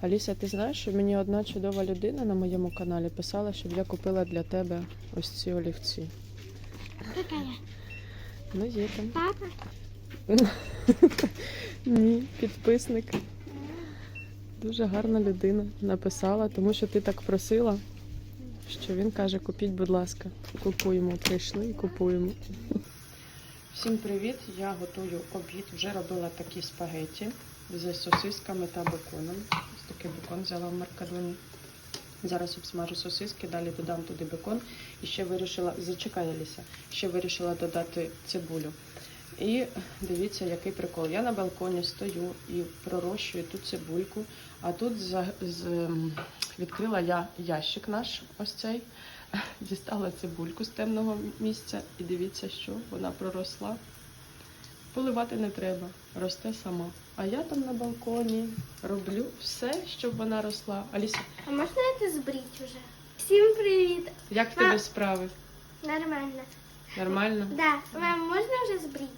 Аліса, ти знаєш, що мені одна чудова людина на моєму каналі писала, щоб я купила для тебе ось ці олівці. Какая? Ну, є там. Папа? Ні, підписник. Дуже гарна людина написала, тому що ти так просила, що він каже: купіть, будь ласка, купуємо. Прийшли і купуємо. Всім привіт! Я готую обід. Вже робила такі спагеті з сосисками та беконом. Ось такий бекон взяла в Маркадоні. Зараз обсмажу сосиски, далі додам туди бекон. І ще вирішила, зачекай, Аліса, ще вирішила додати цибулю. І дивіться, який прикол. Я на балконі стою і пророщую ту цибульку, а тут за, з, відкрила я ящик наш, ось цей, дістала цибульку з темного місця, і дивіться, що вона проросла. Поливати не треба, росте сама. А я там на балконі роблю все, щоб вона росла. Аліса, А можна это сбрить уже? Всем привет. як в тебе справи? Нормально. Нормально? Да. Мам, можно уже сбрить?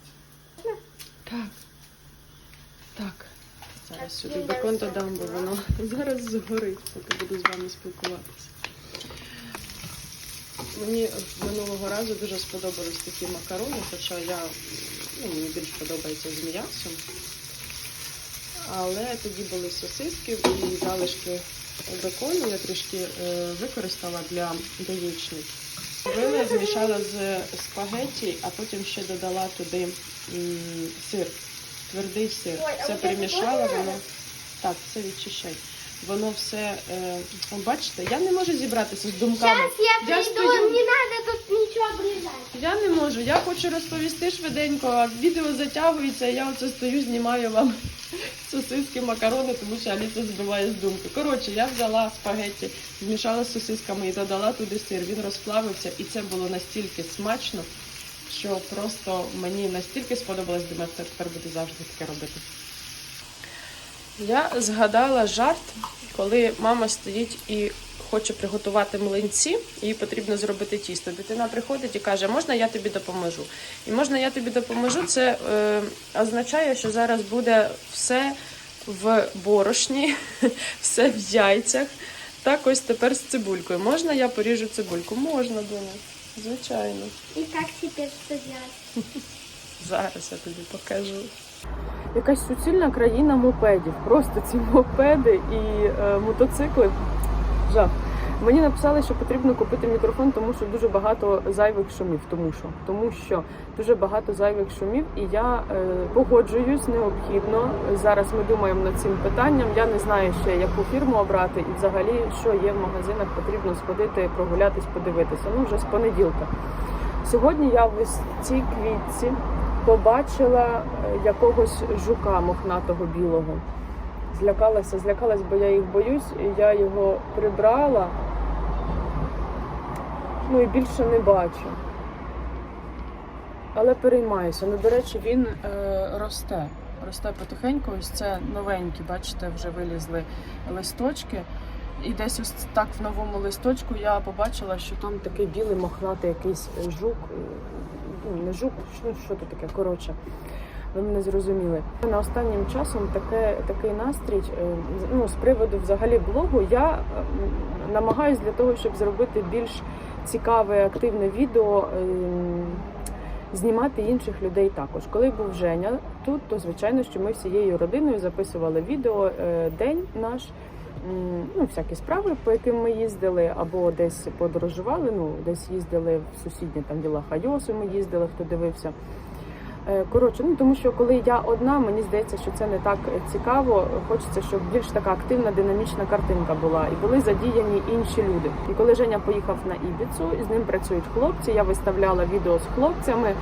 Так. Так. Зараз Так, сюди все додам, бо воно зараз згорить, поки буду з вами спілкуватися. Мені минулого разу дуже сподобались такі макарони, хоча я, ну, мені більш подобається з м'ясом. Але тоді були сосиски і залишки бекону я трішки е, використала для яєчниць. Зробила, змішала з спагетті, а потім ще додала туди сир, твердий сир. Все це перемішала, воно так, все відчищай. Воно все, е, бачите, я не можу зібратися з думками. Сейчас я стою. не надо тут ничего обрезать. Я не можу. Я хочу розповісти швиденько, а відео затягується, я оце стою, знімаю вам сосиски, макарони, тому що Аліса збиває з думки. Коротше, я взяла спагетті, змішала з сосисками і додала туди сир. Він розплавився, і це було настільки смачно, що просто мені настільки сподобалось, думаю, тепер буде завжди таке робити. Я згадала жарт, коли мама стоїть і хоче приготувати млинці, їй потрібно зробити тісто. Дитина приходить і каже, можна я тобі допоможу? І можна я тобі допоможу, це е, означає, що зараз буде все в борошні, все в яйцях. Так ось тепер з цибулькою. Можна я поріжу цибульку? Можна, Доня, звичайно. И как теперь что делать? Зараз я тобі покажу. Якась суцільна країна мопедів. Просто ці мопеди і е, мотоцикли. Жах. Мені написали, що потрібно купити мікрофон, тому що дуже багато зайвих шумів. Тому що тому що дуже багато зайвих шумів, і я е, погоджуюсь необхідно. Зараз ми думаємо над цим питанням. Я не знаю ще яку фірму обрати, і взагалі що є в магазинах, потрібно сходити, прогулятись, подивитися. Ну вже з понеділка. Сьогодні я в ось цій квітці побачила е, якогось жука мохнатого білого. Злякалася, злякалась, бо я їх боюсь, і я його прибрала. Ну і більше не бачу. Але переймаюся. Ну, до речі, він е, росте. Росте потихеньку. Ось це новенькі, бачите, вже вилізли листочки. І десь ось так в новому листочку я побачила, що там такий білий мохнатий якийсь жук. Ну, не жук, що, що то таке, коротше. Ви мене зрозуміли. На останнім часом таке, такий настрій е, ну, з приводу взагалі блогу. Я е, намагаюся для того, щоб зробити більш цікаве, активне відео, е, знімати інших людей також. Коли був Женя тут, то звичайно, що ми всією родиною записували відео е, день наш. Ну, всякі справи, по яким ми їздили, або десь подорожували. Ну, десь їздили в сусідні там діла Хайосу. Ми їздили, хто дивився. Е, Коротше, ну тому що коли я одна, мені здається, що це не так цікаво. Хочеться, щоб більш така активна, динамічна картинка була, і були задіяні інші люди. І коли Женя поїхав на Ібіцу, і з ним працюють хлопці. Я виставляла відео з хлопцями.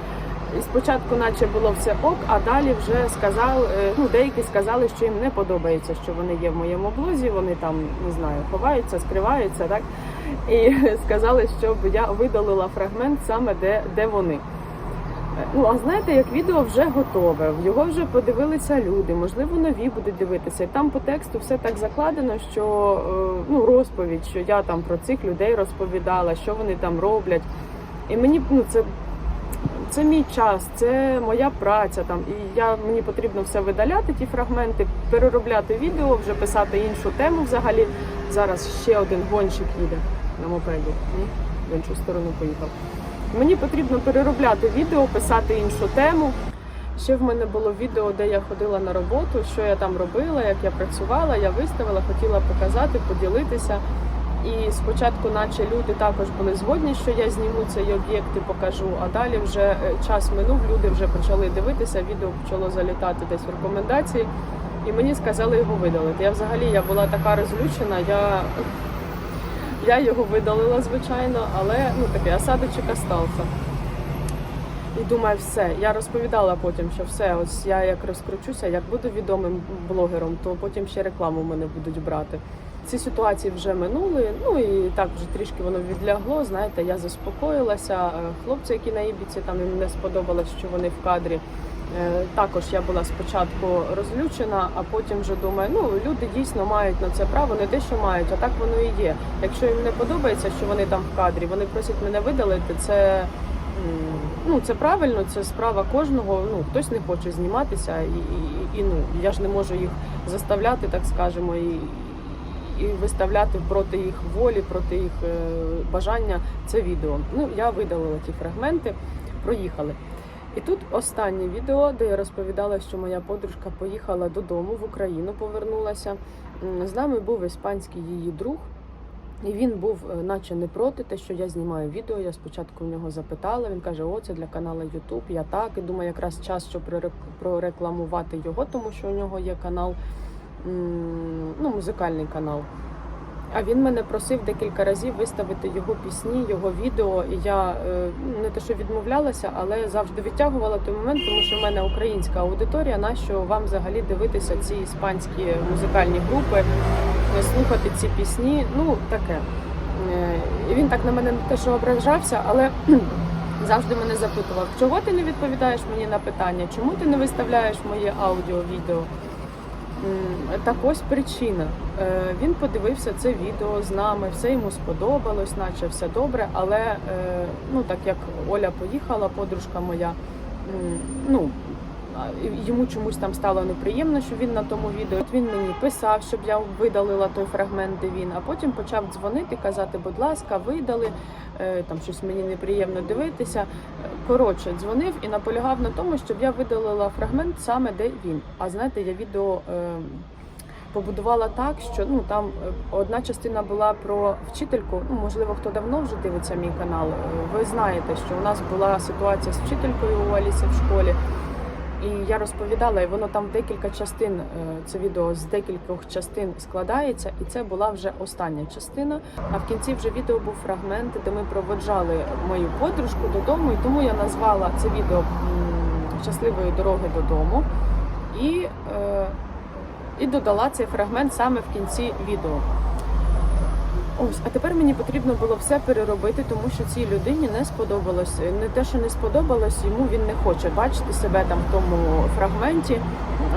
Спочатку, наче було все ок, а далі вже сказав, е, ну деякі сказали, що їм не подобається, що вони є в моєму блозі. Вони там не знаю, ховаються, скриваються, так і сказали, щоб я видалила фрагмент саме де, де вони. Ну, а знаєте, як відео вже готове, в його вже подивилися люди, можливо, нові будуть дивитися. І там по тексту все так закладено, що е, ну, розповідь, що я там про цих людей розповідала, що вони там роблять. І мені ну, це це мій час, це моя праця. Там і я мені потрібно все видаляти, ті фрагменти, переробляти відео, вже писати іншу тему. Взагалі зараз ще один гонщик їде на мопеді. В іншу сторону поїхав. Мені потрібно переробляти відео, писати іншу тему. Ще в мене було відео, де я ходила на роботу, що я там робила, як я працювала, я виставила, хотіла показати, поділитися. І спочатку, наче люди також були згодні, що я зніму цей об'єкт і покажу. А далі вже е, час минув, люди вже почали дивитися, відео почало залітати десь в рекомендації, і мені сказали його видалити. Я взагалі я була така розлючена, я, я його видалила, звичайно, але ну такий осадочок остався. І думаю, все. Я розповідала потім, що все, ось я як розкручуся, як буду відомим блогером, то потім ще рекламу мене будуть брати. Ці ситуації вже минули, ну і так вже трішки воно відлягло. Знаєте, я заспокоїлася. Е, Хлопці, які на Ібіці, там їм не сподобалось, що вони в кадрі. Е, Також я була спочатку розлючена, а потім вже думаю, ну люди дійсно мають на це право, не те, що мають, а так воно і є. Якщо їм не подобається, що вони там в кадрі, вони просять мене видалити. Це ну це правильно, це справа кожного. Ну хтось не хоче зніматися, і, і, і ну я ж не можу їх заставляти, так скажемо, і, і виставляти проти їх волі, проти їх е, бажання це відео. Ну я видалила ті фрагменти, проїхали. І тут останнє відео, де я розповідала, що моя подружка поїхала додому в Україну, повернулася. З нами був іспанський її друг. І він був е, наче не проти, те, що я знімаю відео. Я спочатку в нього запитала. Він каже: О, це для каналу YouTube. Я так і думаю, якраз час, щоб прорекламувати його, тому що у нього є канал, ну, музикальний канал. А він мене просив декілька разів виставити його пісні, його відео. І я е, не те, що відмовлялася, але завжди відтягувала той момент, тому що в мене українська аудиторія. Нащо вам взагалі дивитися ці іспанські музикальні групи, е, слухати ці пісні? Ну таке. Е, І він так на мене не те, що ображався, але завжди мене запитував, чого ти не відповідаєш мені на питання, чому ти не виставляєш моє аудіо, відео. М, Так ось причина. Е, Він подивився це відео з нами, все йому сподобалось, наче все добре. Але е, ну так як Оля поїхала, подружка моя, ну йому чомусь там стало неприємно, що він на тому відео. От він мені писав, щоб я видалила той фрагмент, де він, а потім почав дзвонити, казати, будь ласка, видали. е, Там щось мені неприємно дивитися. Коротше, дзвонив і наполягав на тому, щоб я видалила фрагмент саме де він. А знаєте, я відео е, побудувала так, що ну там е, одна частина була про вчительку. Ну можливо, хто давно вже дивиться мій канал. Ви знаєте, що у нас була ситуація з вчителькою у Алісі в школі. І я розповідала, і воно там декілька частин. е, Це відео з декількох частин складається, і це була вже остання частина. А в кінці вже відео був фрагмент, де ми проводжали мою подружку додому, і тому я назвала це відео щасливої дороги додому і, е, і додала цей фрагмент саме в кінці відео. Ось, а тепер мені потрібно було все переробити, тому що цій людині не сподобалось. Не те, що не сподобалось, йому він не хоче бачити себе там в тому фрагменті.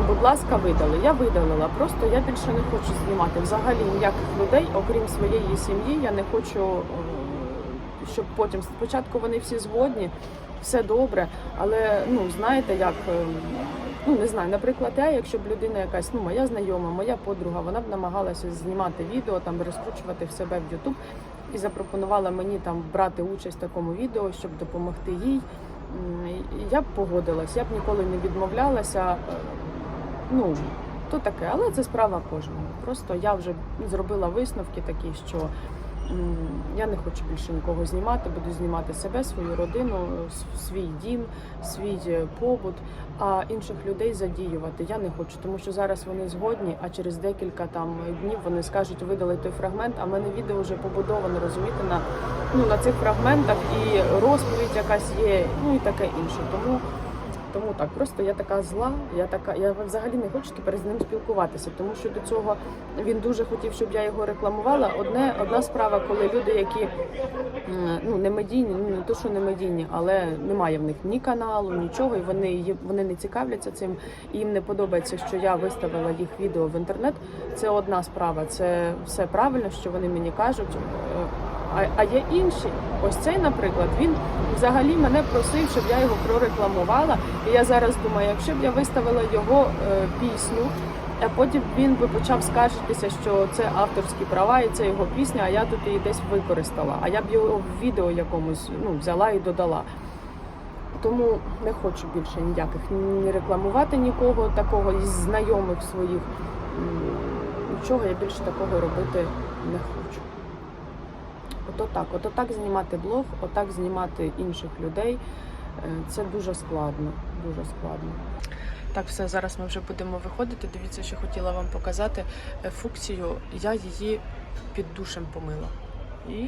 Будь ласка, видали. Я видалила. Просто я більше не хочу знімати взагалі ніяких людей, окрім своєї сім'ї. Я не хочу, е, щоб потім спочатку вони всі згодні, все добре. Але ну знаєте, як. Ну, не знаю, наприклад, я, якщо б людина якась, ну моя знайома, моя подруга, вона б намагалася знімати відео, там розкручувати в себе в YouTube і запропонувала мені там брати участь в такому відео, щоб допомогти їй. Я б погодилась, я б ніколи не відмовлялася. Ну, то таке, але це справа кожного. Просто я вже зробила висновки такі, що я не хочу більше нікого знімати, буду знімати себе, свою родину, свій дім, свій е, побут, а інших людей задіювати я не хочу, тому що зараз вони згодні, а через декілька там днів вони скажуть видали той фрагмент. А в мене відео вже побудоване, розумієте, на ну на цих фрагментах і розповідь якась є, ну і таке інше. Тому. Тому так, просто я така зла, я така, я взагалі не хочу тепер з ним спілкуватися, тому що до цього він дуже хотів, щоб я його рекламувала. Одне одна справа, коли люди, які ну не медійні, ну не то, що не медійні, але немає в них ні каналу, нічого, і вони вони не цікавляться цим. І їм не подобається, що я виставила їх відео в інтернет. Це одна справа. Це все правильно, що вони мені кажуть. А, а є інші. Ось цей, наприклад, він взагалі мене просив, щоб я його прорекламувала. І я зараз думаю, якщо б я виставила його е, пісню, а потім він би почав скаржитися, що це авторські права і це його пісня, а я тут її десь використала. А я б його в відео якомусь ну, взяла і додала. Тому не хочу більше ніяких ні рекламувати нікого такого із знайомих своїх. Нічого я більше такого робити не хочу. Ото так, ото так знімати блог, отак знімати інших людей. е, Це дуже складно. Дуже складно. Так, все, зараз ми вже будемо виходити. Дивіться, що хотіла вам показати. Е, Фуксію я її під душем помила. І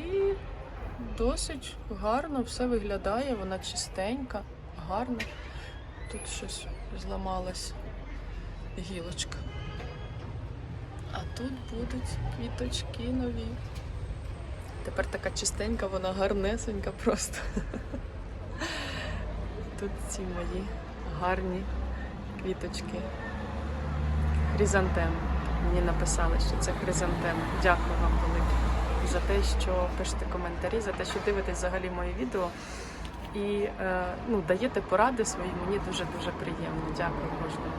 досить гарно все виглядає, вона чистенька, гарна. Тут щось зламалась гілочка. А тут будуть квіточки нові. Тепер така чистенька, вона гарнесенька просто. Тут ці мої гарні квіточки. Хризантем. Мені написали, що це хризантем. Дякую вам велике за те, що пишете коментарі, за те, що дивитесь взагалі мої відео і е, ну, даєте поради свої. Мені дуже дуже приємно. Дякую кожному.